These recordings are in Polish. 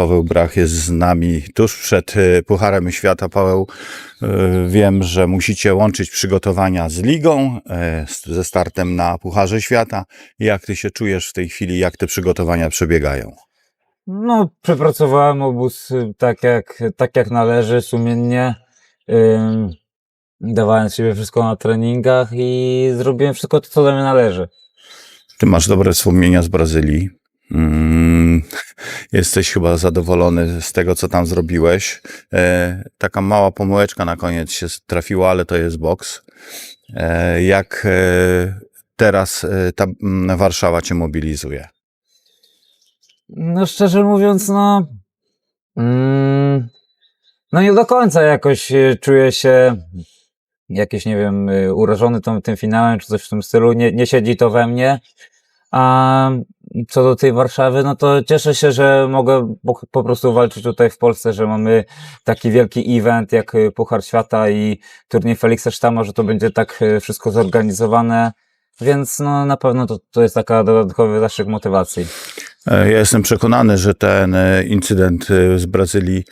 Paweł Brach jest z nami tuż przed e, Pucharem Świata. Paweł, e, wiem, że musicie łączyć przygotowania z ligą, z- ze startem na Pucharze Świata. Jak ty się czujesz w tej chwili? Jak te przygotowania przebiegają? No, przepracowałem obóz y, tak jak, tak jak należy, sumiennie. Ym, dawałem z siebie wszystko na treningach i zrobiłem wszystko to, co do mnie należy. Ty masz dobre wspomnienia z Brazylii. Mm, jesteś chyba zadowolony z tego, co tam zrobiłeś. E, taka mała pomyłeczka na koniec się trafiła, ale to jest boks. E, jak e, teraz ta mm, Warszawa cię mobilizuje? No, szczerze mówiąc, no. Mm, no, nie do końca jakoś czuję się jakiś, nie wiem, urażony tym, tym finałem, czy coś w tym stylu. Nie, nie siedzi to we mnie. A co do tej Warszawy, no to cieszę się, że mogę po, prostu walczyć tutaj w Polsce, że mamy taki wielki event jak y, Puchar Świata i turniej Feliksa Sztama, że to będzie tak y, wszystko zorganizowane. Więc no, na pewno to, to jest taka dodatkowy zastrzyk motywacji. E, Ja jestem przekonany, że ten e, incydent e, z Brazylii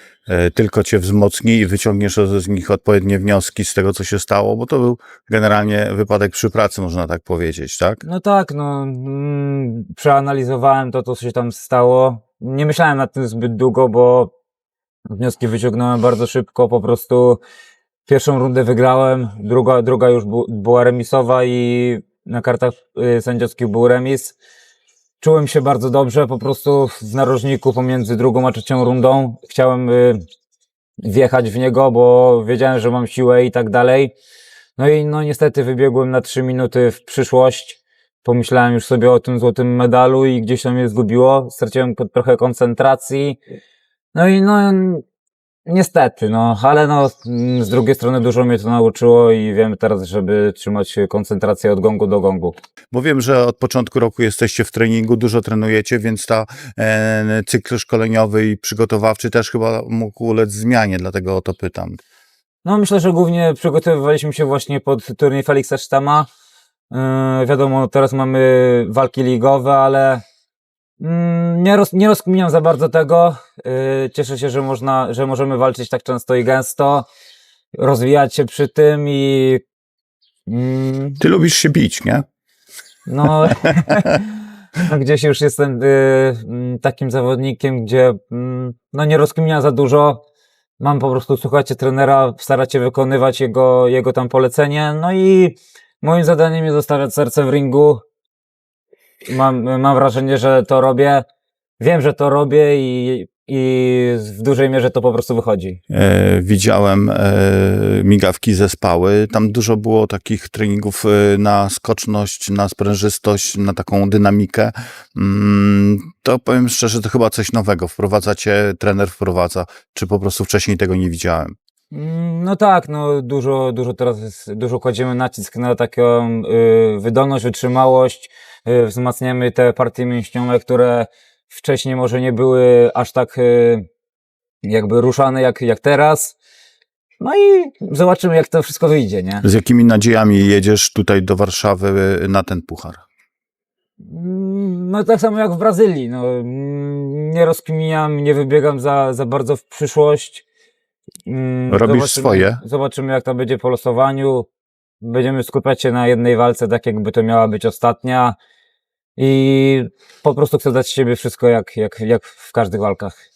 tylko cię wzmocni i wyciągniesz z nich odpowiednie wnioski z tego, co się stało, bo to był generalnie wypadek przy pracy, można tak powiedzieć, tak? No tak, no, mm, przeanalizowałem to, co się tam stało. Nie myślałem nad tym zbyt długo, bo wnioski wyciągnąłem bardzo szybko. Po prostu pierwszą rundę wygrałem, druga, druga już bu, była remisowa i na kartach y, sędziowskich był remis. Czułem się bardzo dobrze, po prostu w narożniku pomiędzy drugą a trzecią rundą. Chciałem y, wjechać w niego, bo wiedziałem, że mam siłę i tak dalej. No i no niestety wybiegłem na trzy minuty w przyszłość. Pomyślałem już sobie o tym złotym medalu i gdzieś to mnie zgubiło. Straciłem trochę koncentracji. No i no niestety, no ale no mm, z drugiej strony dużo mnie to nauczyło i wiem teraz, żeby trzymać koncentrację od gongu do gongu. Bo wiem, że od początku roku jesteście w treningu, dużo trenujecie, więc ta e, cykl szkoleniowy i przygotowawczy też chyba mógł ulec zmianie, dlatego o to pytam. No myślę, że głównie przygotowywaliśmy się właśnie pod turniej Feliksa Sztama. Yy, wiadomo, teraz mamy walki ligowe, ale nie, roz, nie rozkminiam za bardzo tego. Yy, cieszę się, że można, że możemy walczyć tak często i gęsto, rozwijać się przy tym i mm, Ty lubisz się bić, nie? no, no gdzieś już jestem y, mm, takim zawodnikiem, gdzie mm, no nie rozkminiam za dużo. Mam po prostu słuchać trenera, starać się wykonywać jego, jego tam polecenie. No i moim zadaniem jest zostawiać serce w ringu. Mam, mam wrażenie, że to robię. Wiem, że to robię i, i w dużej mierze to po prostu wychodzi. E, widziałem e, migawki zespały. Tam dużo było takich treningów e, na skoczność, na sprężystość, na taką dynamikę. Mm, to powiem szczerze, to chyba coś nowego. Wprowadzacie, trener wprowadza, czy po prostu wcześniej tego nie widziałem. Mm, No tak, no dużo, dużo teraz jest, dużo kładziemy nacisk na taką y, wydolność, wytrzymałość, wzmacniamy te partie mięśniowe, które wcześniej może nie były aż tak y, jakby ruszane jak, jak teraz. No i zobaczymy jak to wszystko wyjdzie, nie? Z jakimi nadziejami jedziesz tutaj do Warszawy na ten puchar? Mm, No tak samo jak w Brazylii, no mm, nie rozkminiam, nie wybiegam za, za bardzo w przyszłość. Mm, Robisz swoje. Zobaczymy jak to będzie po losowaniu. Będziemy skupiać się na jednej walce, tak jakby to miała być ostatnia. I po prostu chcę dać siebie wszystko jak, jak, jak w każdych walkach.